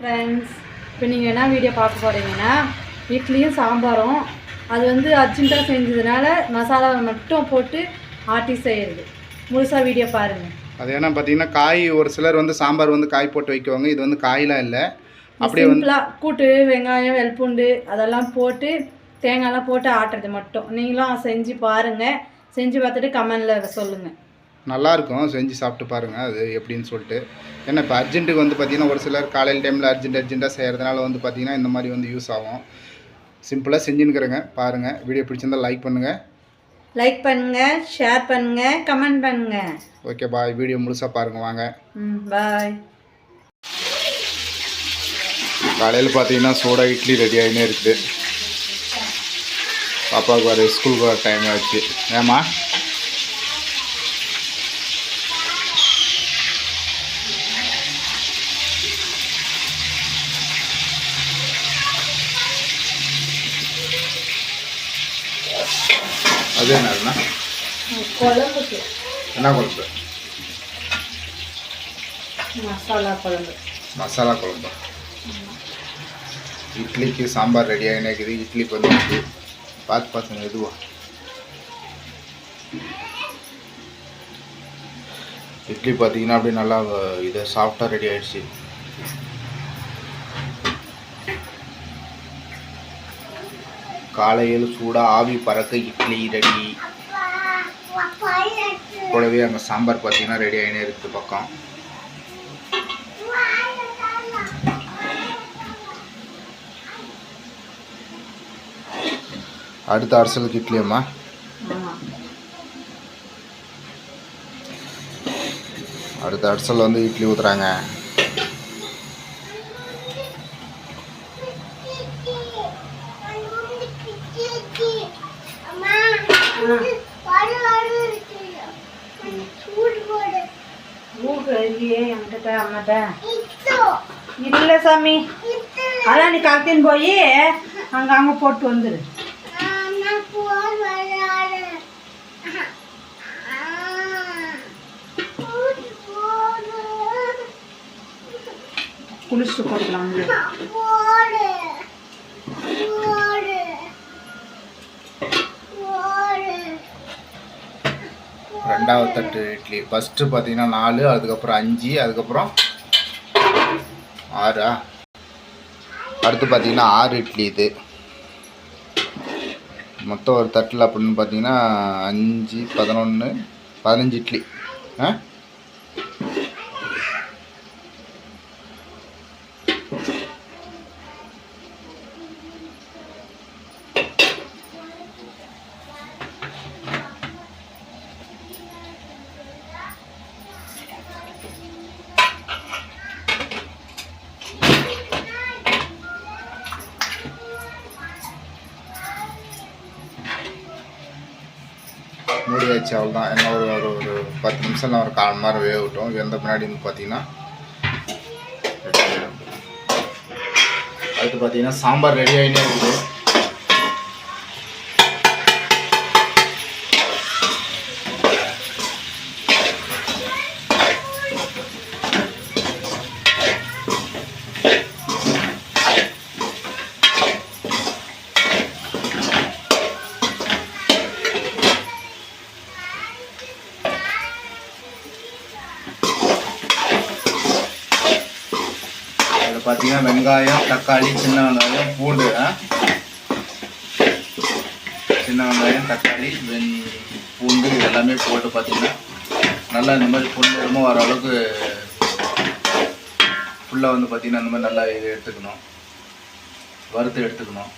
Friends இப்போ நீங்கள் என்ன வீடியோ பார்க்க போகிறீங்கன்னா இட்லியும் சாம்பாரும் அது வந்து அர்ஜென்ட்டாக செஞ்சதுனால மசாலாவை மட்டும் போட்டு ஆட்டி செய்கிறது முழுசாக வீடியோ பாருங்கள் அது ஏன்னா பார்த்தீங்கன்னா காய் ஒரு சிலர் வந்து சாம்பார் வந்து காய் போட்டு வைக்குவாங்க. இது வந்து காயெலாம் இல்லை. அப்படியே வந்து கூட்டு வெங்காயம் வெள்பூண்டு அதெல்லாம் போட்டு தேங்காய்லாம் போட்டு ஆட்டுறது மட்டும். நீங்களும் செஞ்சு பாருங்கள் செஞ்சு பார்த்துட்டு கமெண்டில் சொல்லுங்கள் நல்லா இருக்கும் செஞ்சு சாப்பிட்டு பாருங்கள் அது எப்படின்னு சொல்லிட்டு. ஏன்னா இப்போ அர்ஜென்ட்டுக்கு வந்து பார்த்தீங்கன்னா ஒரு சிலர் காலையில் டைமில் அர்ஜென்ட் அர்ஜென்ட்டாக செய்கிறதுனால வந்து பார்த்தீங்கன்னா இந்த மாதிரி வந்து யூஸ் ஆகும். சிம்பிளாக செஞ்சுன்னுக்குறேங்க பாருங்கள் வீடியோ பிடிச்சிருந்தா லைக் பண்ணுங்கள் லைக் பண்ணுங்கள் ஷேர் பண்ணுங்கள் கமெண்ட் பண்ணுங்கள் ஓகே பாய் வீடியோ முழுசாக பாருங்கள் வாங்க. ம் பாய் காலையில் பார்த்தீங்கன்னா சோடா இட்லி ரெடி ஆகினே இருக்குது. பாப்பாவுக்கு வர ஸ்கூலுக்கு வர டைம் ஆச்சு. ஏம்மா? என்னதுண்ணா குழம்புக்கு. என்ன குழம்பு? மசாலா குழம்பு. மசாலா குழம்பு. இட்லிக்கு சாம்பார் ரெடி ஆகினே இருக்குது. இட்லிக்கு வந்து இருக்குது. பார்த்து பார்த்துங்க எதுவா இட்லி பார்த்தீங்கன்னா அப்படியே நல்லா இது சாஃப்டாக ரெடி ஆயிடுச்சு. காலையில் சூடாக ஆவி பறக்க இட்லி ரெடி. கூடவே அங்கே சாம்பார் பார்த்தீங்கன்னா ரெடி ஆகினே இருக்குது பக்கம். அடுத்த அரசலுக்கு இட்லியம்மா? அடுத்த அரசல் வந்து இட்லி ஊற்றுறாங்க என்கிட்ட அம்மாட்ட. இல்லை சாமி. அதான் நீ கலத்தின்னு போய் அங்கே அங்கே போட்டு வந்துடு குளிச்சுட்டு போட்டுக்கலாம் ரெண்டாவது தட்டு இட்லி. ஃபஸ்ட்டு பார்த்தீங்கன்னா நாலு அதுக்கப்புறம் அஞ்சு அதுக்கப்புறம் ஆறா? அடுத்து பார்த்தீங்கன்னா ஆறு இட்லி இது. மொத்தம் ஒரு தட்டில் அப்படின்னு பார்த்தீங்கன்னா அஞ்சு பதினொன்று பதினஞ்சு இட்லி. ஆ? மூடி வச்சு அவ்வளோதான் என்ன ஒரு ஒரு ஒரு பத்து நிமிஷம் இல்லை ஒரு கால் மாதிரி வேக வேகட்டும் வெந்த பின்னாடி வந்து பார்த்தீங்கன்னா அடுத்து பார்த்தீங்கன்னா சாம்பார் ரெடி ஆகினே இருக்குது. அதில் பார்த்தீங்கன்னா வெங்காயம் தக்காளி சின்ன வெங்காயம் பூண்டு சின்ன வெங்காயம் தக்காளி வெண் பூண்டு எல்லாமே போட்டு பார்த்தீங்கன்னா நல்லா இந்த மாதிரி பொண்ணுமோ வர அளவுக்கு ஃபுல்லாக வந்து பார்த்தீங்கன்னா இந்த மாதிரி நல்லா இது எடுத்துக்கணும். வறுத்து எடுத்துக்கணும்.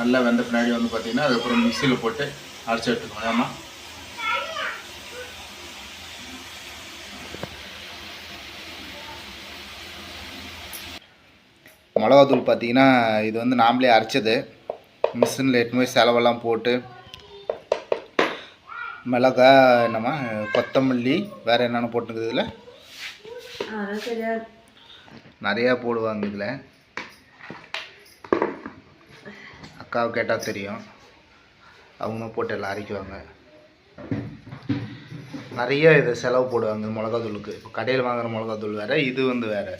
நல்லா வெந்த பின்னாடி வந்து பார்த்தீங்கன்னா அதுக்கப்புறம் மிக்சியில் போட்டு அரைச்சி எடுத்துக்கணும். ஏமா மிளகாத்தூள் பார்த்தீங்கன்னா இது வந்து நாமளே அரைச்சது. மிஷினில் எட்டு போய் செலவெல்லாம் போட்டு. மிளகா என்னம்மா கொத்தமல்லி வேறு என்னென்ன போட்டுருக்குது இதில்? நிறையா போடுவாங்க இதில். அக்காவை கேட்டால் தெரியும். அவங்க போட்டு எல்லாம் அரைக்குவாங்க. நிறைய இது செலவு போடுவாங்க மிளகாத்தூளுக்கு. இப்போ கடையில் வாங்குற மிளகாத்தூள் வேறு இது வந்து வேறு.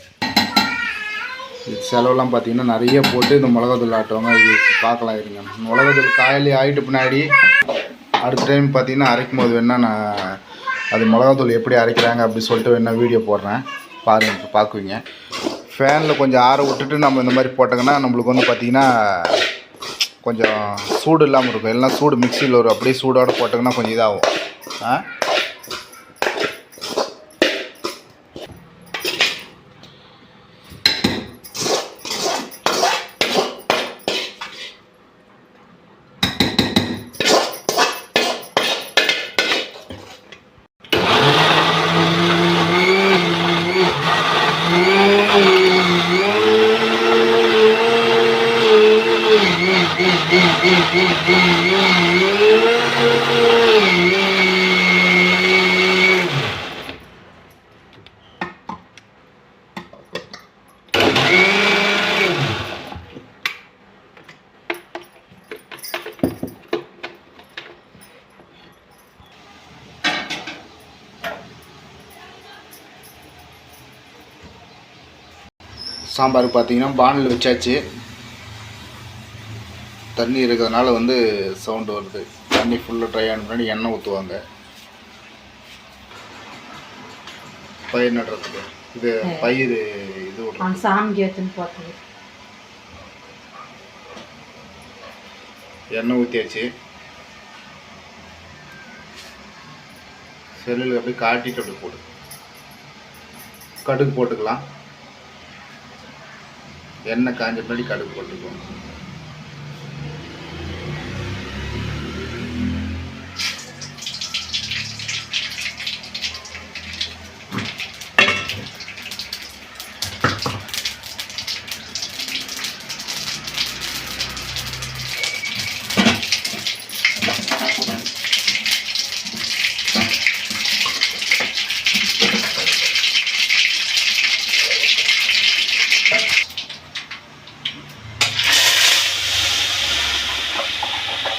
இது செலவுலாம் பார்த்தீங்கன்னா நிறைய போட்டு இந்த மிளகாத்தூள் ஆட்டுவாங்க இது பார்க்கலாம் இருங்க. மிளகாத்தூள் காயிலே ஆகிட்டு பின்னாடி அடுத்த டைம் பார்த்தீங்கன்னா அரைக்கும் போது வேணால் நான் அது மிளகாத்தூள் எப்படி அரைக்கிறாங்க அப்படி சொல்லிட்டு வேணால் வீடியோ போடுறேன். பாருங்க பார்க்குவீங்க. ஃபேனில் கொஞ்சம் ஆற விட்டுட்டு நம்ம இந்த மாதிரி போட்டோங்கன்னா நம்மளுக்கு வந்து பார்த்திங்கன்னா கொஞ்சம் சூடு இல்லாமல் இருக்கும். எல்லாம் சூடு மிக்சியில் வரும் அப்படியே சூடோடு போட்டோங்கன்னா கொஞ்சம் இதாகும். ஆ? சாம்பார் பார்த்தீங்கன்னா பானில் வச்சாச்சு. தண்ணி இருக்கிறதுனால வந்து சவுண்டு வருது. தண்ணி ஃபுல்லாக ட்ரை ஆன முன்னாடி எண்ணெய் ஊற்றுவாங்க பயிர் நடுறதுக்கு. இது பயிர் இது சாமிக்கு எடுத்துன்னு எண்ணெய் ஊற்றியாச்சு செல்லில் அப்படியே காட்டிட்டு அப்படியே போடு. கடுகு போட்டுக்கலாம். எண்ணெய் காஞ்ச முன்னாடி கடுகு போட்டுக்குவோம்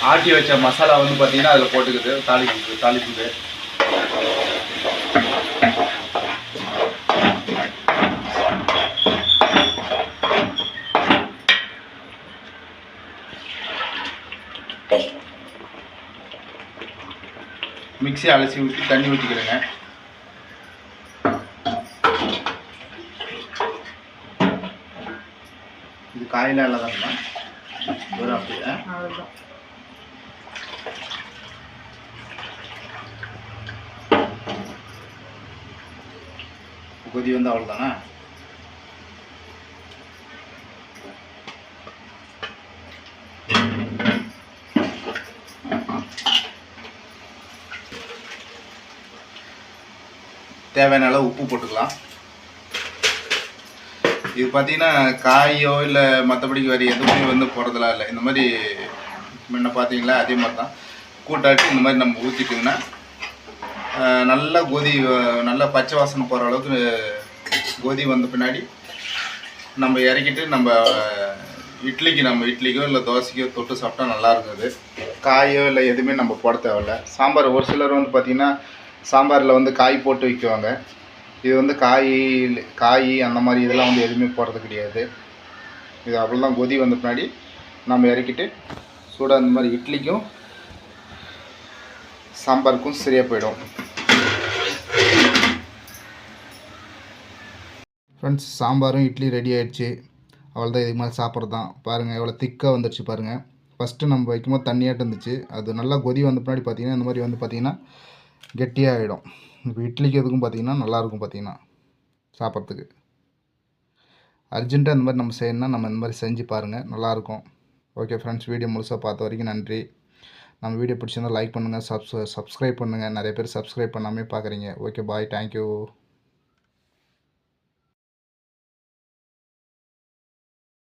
ஆட்டி வச்ச மசாலா வந்து பார்த்தீங்கன்னா அதில் போட்டுக்குது. தாளிக்குது தாளிக்குது மிக்சி அலசி ஊற்றி தண்ணி ஊற்றிக்கிறேங்க இது காயில இல்லாதான் வெறும் அப்படியே கொதி வந்து அவ்வளோதானே தேவையான அளவு உப்பு போட்டுக்கலாம். இது பார்த்தீங்கன்னா காயோ இல்லை மற்றபடிக்கு வேறு எதுவுமே வந்து போடுறதுலாம் இல்லை. இந்த மாதிரி முன்ன பார்த்தீங்களா அதே மாதிரி தான் கூட்டாட்டி இந்த மாதிரி நம்ம ஊற்றிட்டிங்கன்னா நல்லா கொதி நல்லா பச்சை வாசனை போகிற அளவுக்கு கொதி வந்த பின்னாடி நம்ம இறக்கிட்டு நம்ம இட்லிக்கு நம்ம இட்லிக்கோ இல்லை தோசைக்கோ தொட்டு சாப்பிட்டா நல்லா இருக்குது காயோ இல்லை எதுவுமே நம்ம போட தேவையில்ல. சாம்பார் ஒரு சிலர் வந்து பார்த்திங்கன்னா சாம்பாரில் வந்து காய் போட்டு விற்குவாங்க இது வந்து காய் காய் அந்த மாதிரி இதெல்லாம் வந்து எதுவுமே போடுறது கிடையாது. இது அவ்வளோதான் கொதி வந்த பின்னாடி நம்ம இறக்கிட்டு சூடாக இந்த மாதிரி இட்லிக்கும் சாம்பாருக்கும் சரியாக போயிடும். ஃப்ரெண்ட்ஸ் சாம்பாரும் இட்லி ரெடி ஆயிடுச்சு. அவ்வளோதான் இதுக்கு மேலே சாப்பிட்றது தான் பாருங்கள் எவ்வளோ திக்காக வந்துடுச்சு பாருங்கள் ஃபஸ்ட்டு நம்ம வைக்கும்போது தண்ணியாட்டு இருந்துச்சு. அது நல்லா கொதி வந்த பின்னாடி பார்த்தீங்கன்னா இந்த மாதிரி வந்து பார்த்திங்கன்னா கெட்டியாக ஆகிடும் இப்போ இட்லிக்கு எதுக்கும் பார்த்தீங்கன்னா நல்லாயிருக்கும் பார்த்தீங்கன்னா சாப்பிட்றதுக்கு. அர்ஜென்ட்டாக இந்த மாதிரி நம்ம செய்யணும்னா நம்ம இந்த மாதிரி செஞ்சு பாருங்கள் நல்லாயிருக்கும். ஓகே ஃப்ரெண்ட்ஸ் வீடியோ முழுசாக பார்த்த வரைக்கும் நன்றி. நம்ம வீடியோ பிடிச்சிருந்தா லைக் பண்ணுங்கள் சப்ஸ் சப்ஸ்கிரைப் பண்ணுங்கள் நிறைய பேர் சப்ஸ்கிரைப் பண்ணாமே பார்க்குறீங்க ஓகே பாய் தேங்க்யூ